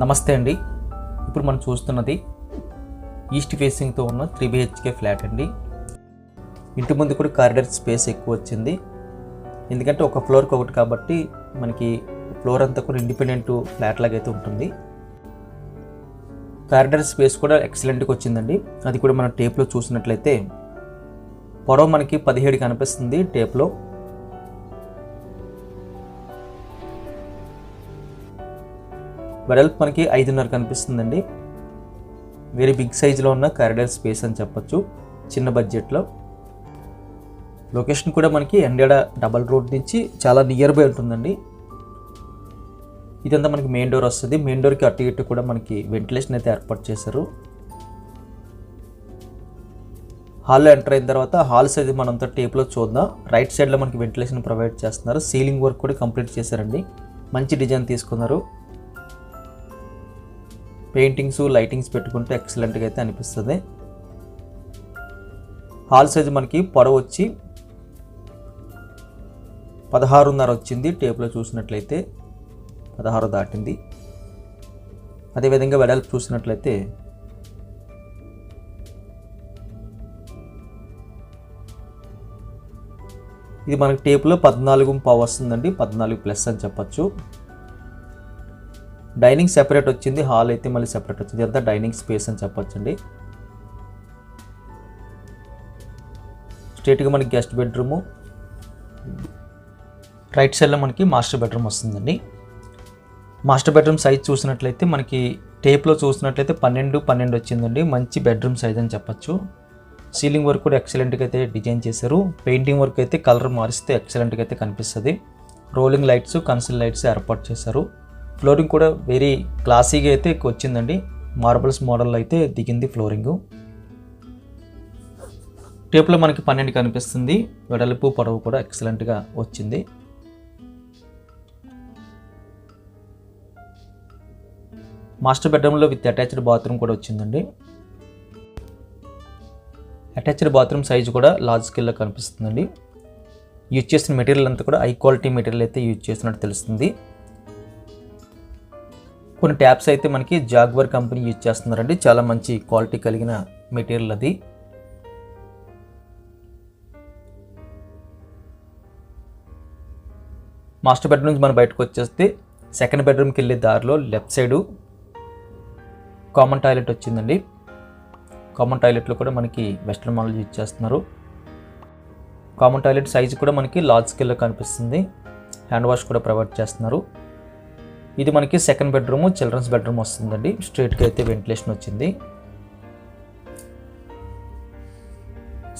నమస్తే అండి. ఇప్పుడు మనం చూస్తున్నది ఈస్ట్ ఫేసింగ్తో ఉన్న త్రీ బిహెచ్కే ఫ్లాట్ అండి. ఇంటి ముందు కూడా కారిడార్ స్పేస్ ఎక్కువ వచ్చింది. ఎందుకంటే ఒక ఫ్లోర్కి ఒకటి కాబట్టి మనకి ఫ్లోర్ అంతా కూడా ఇండిపెండెంట్ ఫ్లాట్ లాగా అయితే ఉంటుంది. కారిడార్ స్పేస్ కూడా ఎక్సలెంట్గా వచ్చిందండి. అది కూడా మనం టేప్లో చూసినట్లయితే పొడవు మనకి పదిహేడు కనిపిస్తుంది టేప్లో వెడల్పు మనకి ఐదున్నర కనిపిస్తుందండి. వెరీ బిగ్ సైజులో ఉన్న కారిడార్ స్పేస్ అని చెప్పొచ్చు చిన్న బడ్జెట్లో లొకేషన్ కూడా మనకి ఎండేడ డబల్ రోడ్ నుంచి చాలా నియర్ బై ఉంటుందండి. ఇదంతా మనకి మెయిన్ డోర్ వస్తుంది. మెయిన్ డోర్కి అటు ఇటు కూడా మనకి వెంటిలేషన్ అయితే ఏర్పాటు చేశారు. హాల్లో ఎంటర్ అయిన తర్వాత హాల్ సైజ్ మనంతా టేప్లో చూద్దాం. రైట్ సైడ్లో మనకి వెంటిలేషన్ ప్రొవైడ్ చేస్తున్నారు. సీలింగ్ వర్క్ కూడా కంప్లీట్ చేశారండి. మంచి డిజైన్ తీసుకున్నారు. పెయింటింగ్స్ లైటింగ్స్ పెట్టుకుంటే ఎక్సలెంట్గా అయితే అనిపిస్తుంది. హాల్ సైజ్ మనకి పొడవు వచ్చి పదహారున్నర వచ్చింది. టేప్లో చూసినట్లయితే పదహారు దాటింది. అదేవిధంగా వెడల్పు చూసినట్లయితే ఇది మనకి టేపులో పద్నాలుగు పావు వస్తుందండి. పద్నాలుగు ప్లస్ అని చెప్పచ్చు. డైనింగ్ సెపరేట్ వచ్చింది హాల్ అయితే మళ్ళీ సెపరేట్ వచ్చింది. అంతా డైనింగ్ స్పేస్ అని చెప్పొచ్చండి. స్ట్రేట్గా మనకి గెస్ట్ బెడ్రూము రైట్ సైడ్లో మనకి మాస్టర్ బెడ్రూమ్ వస్తుందండి. మాస్టర్ బెడ్రూమ్ సైజ్ చూసినట్లయితే మనకి టేప్లో చూసినట్లయితే పన్నెండు పన్నెండు వచ్చిందండి. మంచి బెడ్రూమ్ సైజ్ అని చెప్పచ్చు. సీలింగ్ వర్క్ కూడా ఎక్సలెంట్గా అయితే డిజైన్ చేశారు. పెయింటింగ్ వర్క్ అయితే కలర్ మారిస్తే ఎక్సలెంట్గా అయితే కనిపిస్తుంది. రోలింగ్ లైట్స్ కన్సిల్ లైట్స్ ఏర్పాటు చేశారు. ఫ్లోరింగ్ కూడా వెరీ క్లాసీగా అయితే వచ్చిందండి మార్బల్స్ మోడల్ అయితే దిగింది ఫ్లోరింగు టేప్లో మనకి పన్నెండు కనిపిస్తుంది. వెడల్పు పొడవు కూడా ఎక్సలెంట్గా వచ్చింది. మాస్టర్ బెడ్రూమ్లో విత్ అటాచ్డ్ బాత్రూమ్ కూడా వచ్చిందండి. అటాచ్డ్ బాత్రూమ్ సైజు కూడా లార్జ్ స్కేల్లో కనిపిస్తుందండి. యూజ్ చేసిన మెటీరియల్ అంతా కూడా హై క్వాలిటీ మెటీరియల్ అయితే యూజ్ చేసినట్టు తెలుస్తుంది. కొన్ని ట్యాప్స్ అయితే మనకి జాగ్వర్ కంపెనీ యూజ్ చేస్తున్నారండి. చాలా మంచి క్వాలిటీ కలిగిన మెటీరియల్ అది. మాస్టర్ బెడ్రూమ్ నుంచి మనం బయటకు వచ్చేస్తే సెకండ్ బెడ్రూమ్కి వెళ్ళే దారిలో లెఫ్ట్ సైడు కామన్ టాయిలెట్ వచ్చిందండి. కామన్ టాయిలెట్లో కూడా మనకి వెస్ట్రన్ మోడల్ యూజ్ చేస్తున్నారు. కామన్ టాయిలెట్ సైజ్ కూడా మనకి లార్జ్ స్కేల్లో కనిపిస్తుంది. హ్యాండ్ వాష్ కూడా ప్రొవైడ్ చేస్తున్నారు. ఇది మనకి సెకండ్ బెడ్రూమ్ చిల్డ్రన్స్ బెడ్రూమ్ వస్తుందండి. స్ట్రేట్గా అయితే వెంటిలేషన్ వచ్చింది.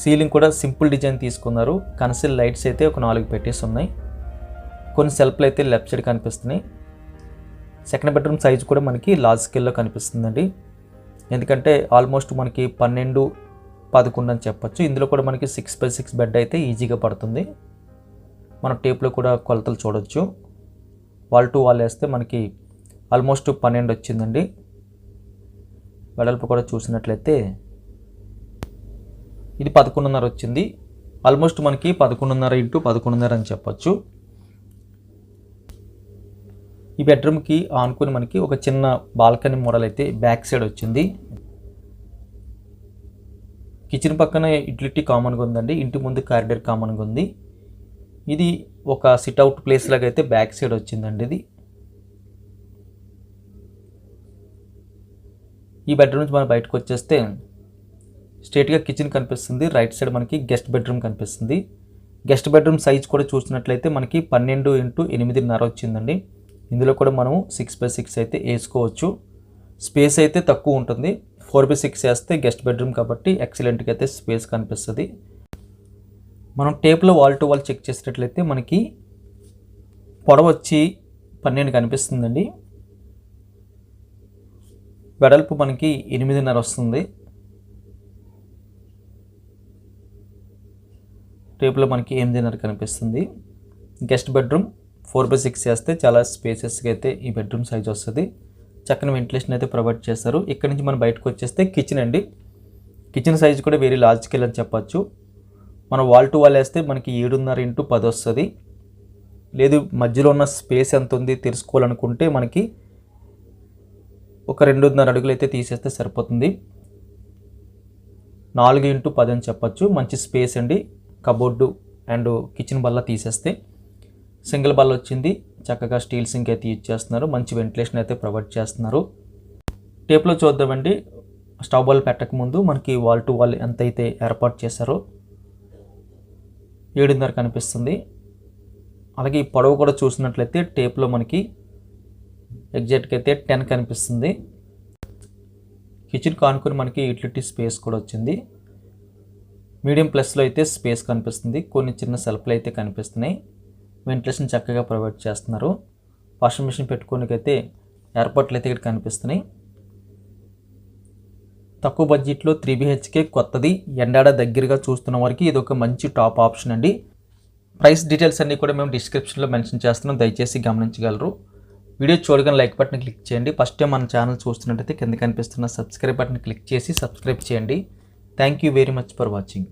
సీలింగ్ కూడా సింపుల్ డిజైన్ తీసుకున్నారు. కన్సిల్ లైట్స్ అయితే ఒక నాలుగు పెట్టేసి ఉన్నాయి. కొన్ని సెల్ఫ్లు అయితే లెఫ్ట్ సైడ్ కనిపిస్తున్నాయి. సెకండ్ బెడ్రూమ్ సైజ్ కూడా మనకి లార్జ్ స్కేల్లో కనిపిస్తుందండి. ఎందుకంటే ఆల్మోస్ట్ మనకి పన్నెండు పదకొండు అని చెప్పొచ్చు. ఇందులో కూడా మనకి సిక్స్ బై సిక్స్ బెడ్ అయితే ఈజీగా పడుతుంది. మనం టేప్లో కూడా కొలతలు చూడొచ్చు. వాల్ టు వాల్ వేస్తే మనకి ఆల్మోస్ట్ పన్నెండు వచ్చిందండి. వెడల్పు కూడా చూసినట్లయితే ఇది పదకొండున్నర వచ్చింది. ఆల్మోస్ట్ మనకి పదకొండున్నర ఇంటూ పదకొండున్నర అని చెప్పొచ్చు. ఈ బెడ్రూమ్కి ఆనుకుని మనకి ఒక చిన్న బాల్కనీ మోడల్ అయితే బ్యాక్ సైడ్ వచ్చింది. కిచెన్ పక్కన యూటిలిటీ కామన్గా ఉందండి. ఇంటి ముందు కారిడర్ కామన్గా ఉంది. ఇది ఒక సిట్అవుట్ ప్లేస్ లాగా అయితే బ్యాక్ సైడ్ వచ్చిందండి ఇది. ఈ బెడ్రూమ్ నుంచి మనం బయటకు వచ్చేస్తే స్ట్రేట్గా కిచెన్ కనిపిస్తుంది. రైట్ సైడ్ మనకి గెస్ట్ బెడ్రూమ్ కనిపిస్తుంది. గెస్ట్ బెడ్రూమ్ సైజ్ కూడా చూసినట్లయితే మనకి పన్నెండు ఇంటూ ఎనిమిదిన్నర వచ్చిందండి. ఇందులో కూడా మనము సిక్స్ బై సిక్స్ అయితే వేసుకోవచ్చు. స్పేస్ అయితే తక్కువ ఉంటుంది. ఫోర్ బై సిక్స్ వేస్తే గెస్ట్ బెడ్రూమ్ కాబట్టి ఎక్సలెంట్గా అయితే స్పేస్ కనిపిస్తుంది. మనం టేప్లో వాల్ టు వాల్ చెక్ చేసేటట్లయితే మనకి పొడవు వచ్చి పన్నెండు కనిపిస్తుందండి. వెడల్పు మనకి ఎనిమిదిన్నర వస్తుంది. టేప్లో మనకి ఎనిమిదిన్నర కనిపిస్తుంది. Guest bedroom four by six చేస్తే చాలా స్పేసెస్గా అయితే ఈ బెడ్రూమ్ సైజ్ వస్తుంది. చక్కని వెంటిలేషన్ అయితే ప్రొవైడ్ చేస్తారు. ఇక్కడ నుంచి మనం బయటకు వచ్చేస్తే కిచెన్ అండి. కిచెన్ సైజ్ కూడా వెరీ లార్జ్ అని చెప్పచ్చు. మనం వాల్ టు వాల్ వేస్తే మనకి ఏడున్నర ఇంటూ పది వస్తుంది. లేదు మధ్యలో ఉన్న స్పేస్ ఎంత ఉంది తెలుసుకోవాలనుకుంటే మనకి ఒక రెండున్నర అడుగులు అయితే తీసేస్తే సరిపోతుంది. నాలుగు ఇంటూ పది అని చెప్పొచ్చు. మంచి స్పేస్ అండి. కబోర్డు అండ్ కిచెన్ బల్ల తీసేస్తే సింగిల్ బల్ల వచ్చింది. చక్కగా స్టీల్ సింక్ అయితే యూజ్ చేస్తున్నారు. మంచి వెంటిలేషన్ అయితే ప్రొవైడ్ చేస్తున్నారు. టేప్లో చూద్దామండి. స్టవ్ బాల్ పెట్టక ముందు మనకి వాల్ టు వాల్ ఎంతైతే ఏర్పాటు చేశారో ఏడున్నర కనిపిస్తుంది. అలాగే ఈ పొడవు కూడా చూసినట్లయితే టేప్లో మనకి ఎగ్జాక్ట్గా అయితే టెన్ కనిపిస్తుంది. కిచెన్ కానుకొని మనకి యూటిలిటీ స్పేస్ కూడా వచ్చింది. మీడియం ప్లస్లో అయితే స్పేస్ కనిపిస్తుంది. కొన్ని చిన్న సెల్ఫ్లు అయితే కనిపిస్తున్నాయి. వెంటిలేషన్ చక్కగా ప్రొవైడ్ చేస్తున్నారు. వాషింగ్ మిషన్ పెట్టుకోనికైతే ఏర్పాట్లు అయితే ఇక్కడ కనిపిస్తున్నాయి. తక్కువ బడ్జెట్లో త్రీ బిహెచ్కే కొత్తది. ఎండాడ దగ్గరగా చూస్తున్న వారికి ఇది ఒక మంచి టాప్ ఆప్షన్ అండి. ప్రైస్ డీటెయిల్స్ అన్నీ కూడా మేము డిస్క్రిప్షన్లో మెన్షన్ చేస్తున్నాం. దయచేసి గమనించగలరు. వీడియో చూడగానే లైక్ బటన్ క్లిక్ చేయండి. ఫస్ట్ టైం మన ఛానల్ చూస్తున్నట్టయితే కింద కనిపిస్తున్న సబ్స్క్రైబ్ బటన్ క్లిక్ చేసి సబ్స్క్రైబ్ చేయండి. Thank you very much for watching.